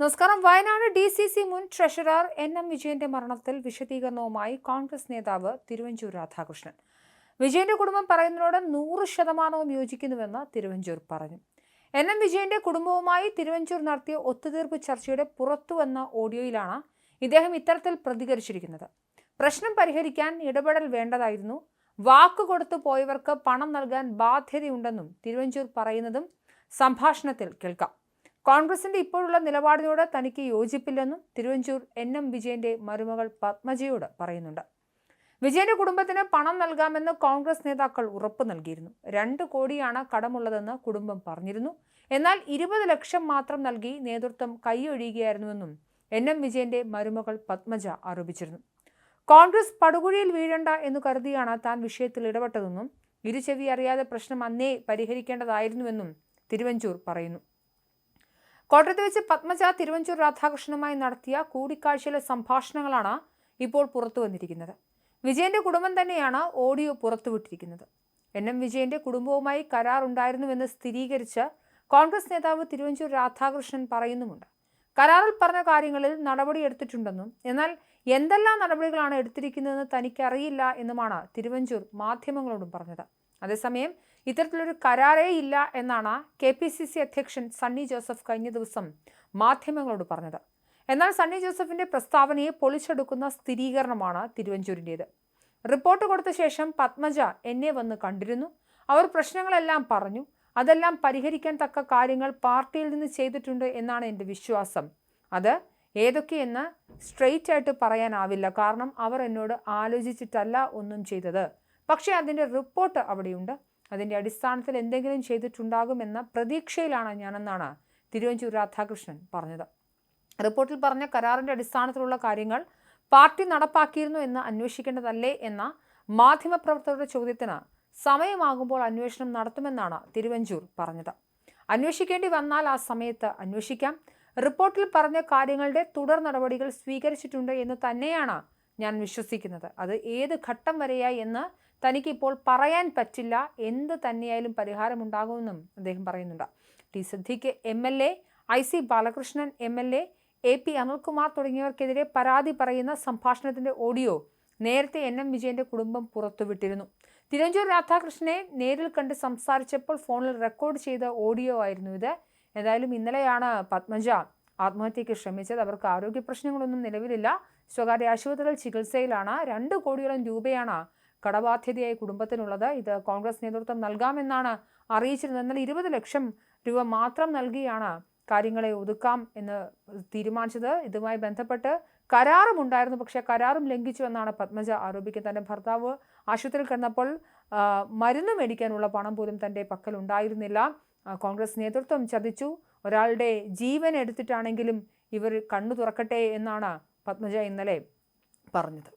നമസ്കാരം. Wayanad D C C മുൻ treasurer N M വിജയന്റെ മരണത്തിൽ വിശദീകരണവുമായി കോൺഗ്രസ് നേതാവ് തിരുവഞ്ചൂർ രാധാകൃഷ്ണൻ. വിജയന്റെ കുടുംബം പറയുന്നതിനോട് നൂറ് ശതമാനവും യോജിക്കുന്നുവെന്ന് തിരുവഞ്ചൂർ പറഞ്ഞു. എൻ എം വിജയന്റെ കുടുംബവുമായി തിരുവഞ്ചൂർ നടത്തിയ ഒത്തുതീർപ്പ് ചർച്ചയുടെ പുറത്തുവന്ന ഓഡിയോയിലാണ് ഇദ്ദേഹം ഇത്തരത്തിൽ പ്രതികരിച്ചിരിക്കുന്നത്. പ്രശ്നം പരിഹരിക്കാൻ ഇടപെടൽ വേണ്ടതായിരുന്നു. വാക്ക് കൊടുത്തു പോയവർക്ക് പണം നൽകാൻ ബാധ്യതയുണ്ടെന്നും തിരുവഞ്ചൂർ പറയുന്നതും സംഭാഷണത്തിൽ കേൾക്കാം. കോൺഗ്രസിന്റെ ഇപ്പോഴുള്ള നിലപാടിനോട് തനിക്ക് യോജിപ്പില്ലെന്നും തിരുവഞ്ചൂർ എൻ എം വിജയന്റെ മരുമകൾ പത്മജയോട് പറയുന്നുണ്ട്. വിജയന്റെ കുടുംബത്തിന് പണം നൽകാമെന്ന് കോൺഗ്രസ് നേതാക്കൾ ഉറപ്പ് നൽകിയിരുന്നു. രണ്ട് കോടിയാണ് കടമുള്ളതെന്ന് കുടുംബം പറഞ്ഞിരുന്നു. എന്നാൽ ഇരുപത് ലക്ഷം മാത്രം നൽകി നേതൃത്വം കൈയൊഴിയുകയായിരുന്നുവെന്നും എൻ എം വിജയന്റെ മരുമകൾ പത്മജ ആരോപിച്ചിരുന്നു. കോൺഗ്രസ് പടുകുഴിയിൽ വീഴണ്ട എന്ന് കരുതിയാണ് താൻ വിഷയത്തിൽ ഇടപെട്ടതെന്നും ഇരുചെവി അറിയാതെ പ്രശ്നം അന്നേ പരിഹരിക്കേണ്ടതായിരുന്നുവെന്നും തിരുവഞ്ചൂർ പറയുന്നു. കോട്ടയത്ത് വെച്ച് പത്മജ തിരുവഞ്ചൂർ രാധാകൃഷ്ണനുമായി നടത്തിയ കൂടിക്കാഴ്ചയിലെ സംഭാഷണങ്ങളാണ് ഇപ്പോൾ പുറത്തു വന്നിരിക്കുന്നത്. വിജയന്റെ കുടുംബം തന്നെയാണ് ഓഡിയോ പുറത്തുവിട്ടിരിക്കുന്നത്. എൻ എം വിജയന്റെ കുടുംബവുമായി കരാർ ഉണ്ടായിരുന്നുവെന്ന് സ്ഥിരീകരിച്ച് കോൺഗ്രസ് നേതാവ് തിരുവഞ്ചൂർ രാധാകൃഷ്ണൻ പറയുന്നുമുണ്ട്. കരാറിൽ പറഞ്ഞ കാര്യങ്ങളിൽ നടപടി എടുത്തിട്ടുണ്ടെന്നും എന്നാൽ എന്തെല്ലാം നടപടികളാണ് എടുത്തിരിക്കുന്നതെന്ന് തനിക്കറിയില്ല എന്നുമാണ് തിരുവഞ്ചൂർ മാധ്യമങ്ങളോടും പറഞ്ഞത്. അതേസമയം ഇത്തരത്തിലൊരു കരാറേ ഇല്ല എന്നാണ് കെ പി സി സി അധ്യക്ഷൻ സണ്ണി ജോസഫ് കഴിഞ്ഞ ദിവസം മാധ്യമങ്ങളോട് പറഞ്ഞത്. എന്നാൽ സണ്ണി ജോസഫിന്റെ പ്രസ്താവനയെ പൊളിച്ചെടുക്കുന്ന സ്ഥിരീകരണമാണ് തിരുവഞ്ചൂരിന്റേത് റിപ്പോർട്ട് കൊടുത്ത ശേഷം പത്മജ എന്നെ വന്ന് കണ്ടിരുന്നു. അവർ പ്രശ്നങ്ങളെല്ലാം പറഞ്ഞു. അതെല്ലാം പരിഹരിക്കാൻ തക്ക കാര്യങ്ങൾ പാർട്ടിയിൽ നിന്ന് ചെയ്തിട്ടുണ്ട് എന്നാണ് എന്റെ വിശ്വാസം. അത് ഏതൊക്കെയെന്ന് സ്ട്രെയിറ്റ് ആയിട്ട് പറയാനാവില്ല. കാരണം അവർ എന്നോട് ആലോചിച്ചിട്ടല്ല ഒന്നും ചെയ്തത്. പക്ഷേ അതിന്റെ റിപ്പോർട്ട് അവിടെയുണ്ട്. അതിന്റെ അടിസ്ഥാനത്തിൽ എന്തെങ്കിലും ചെയ്തിട്ടുണ്ടാകുമെന്ന പ്രതീക്ഷയിലാണ് ഞാനെന്നാണ് തിരുവഞ്ചൂർ രാധാകൃഷ്ണൻ പറഞ്ഞത്. റിപ്പോർട്ടിൽ പറഞ്ഞ കരാറിന്റെ അടിസ്ഥാനത്തിലുള്ള കാര്യങ്ങൾ പാർട്ടി നടപ്പാക്കിയിരുന്നു എന്ന് അന്വേഷിക്കേണ്ടതല്ലേ എന്ന മാധ്യമപ്രവർത്തകരുടെ ചോദ്യത്തിന് സമയമാകുമ്പോൾ അന്വേഷണം നടത്തുമെന്നാണ് തിരുവഞ്ചൂർ പറഞ്ഞത്. അന്വേഷിക്കേണ്ടി വന്നാൽ ആ സമയത്ത് അന്വേഷിക്കാം. റിപ്പോർട്ടിൽ പറഞ്ഞ കാര്യങ്ങളുടെ തുടർ നടപടികൾ സ്വീകരിച്ചിട്ടുണ്ട് എന്ന് തന്നെയാണ് ഞാൻ വിശ്വസിക്കുന്നത്. അത് ഏത് ഘട്ടം വരെയായി എന്ന് തനിക്കിപ്പോൾ പറയാൻ പറ്റില്ല. എന്ത് തന്നെയായാലും പരിഹാരമുണ്ടാകുമെന്നും അദ്ദേഹം പറയുന്നുണ്ട്. T Siddique M L A I C Balakrishnan M L A A P Anilkumar തുടങ്ങിയവർക്കെതിരെ പരാതി പറയുന്ന സംഭാഷണത്തിന്റെ ഓഡിയോ നേരത്തെ എൻ എം വിജയന്റെ കുടുംബം പുറത്തുവിട്ടിരുന്നു. തിരുവഞ്ചൂർ രാധാകൃഷ്ണനെ നേരിൽ കണ്ട് സംസാരിച്ചപ്പോൾ ഫോണിൽ റെക്കോർഡ് ചെയ്ത ഓഡിയോ ആയിരുന്നു ഇത്. എന്തായാലും ഇന്നലെയാണ് പത്മജ ആത്മഹത്യയ്ക്ക് ശ്രമിച്ചത്. അവർക്ക് ആരോഗ്യ പ്രശ്നങ്ങളൊന്നും നിലവിലില്ല. സ്വകാര്യ ആശുപത്രികൾ ചികിത്സയിലാണ് രണ്ട് കോടിയോളം രൂപയാണ് കടബാധ്യതയായി കുടുംബത്തിനുള്ളത്. ഇത് കോൺഗ്രസ് നേതൃത്വം നൽകാമെന്നാണ് അറിയിച്ചിരുന്നത്. എന്നാൽ ഇരുപത് ലക്ഷം രൂപ മാത്രം നൽകിയാണ് കാര്യങ്ങളെ ഒതുക്കാം എന്ന് തീരുമാനിച്ചത്. ഇതുമായി ബന്ധപ്പെട്ട് കരാറും ഉണ്ടായിരുന്നു. പക്ഷേ കരാറും ലംഘിച്ചു എന്നാണ് പത്മജ ആരോപിക്കുന്നത്. തന്റെ ഭർത്താവ് ആശുപത്രിയിൽ കിടന്നപ്പോൾ മരുന്ന് മേടിക്കാനുള്ള പണം പോലും തന്റെ പക്കൽ ഉണ്ടായിരുന്നില്ല. കോൺഗ്രസ് നേതൃത്വം ചതിച്ചു ഒരാളുടെ ജീവൻ എടുത്തിട്ടാണെങ്കിലും ഇവർ കണ്ണു തുറക്കട്ടെ എന്നാണ് പത്മജ ഇന്നലെ പറഞ്ഞത്.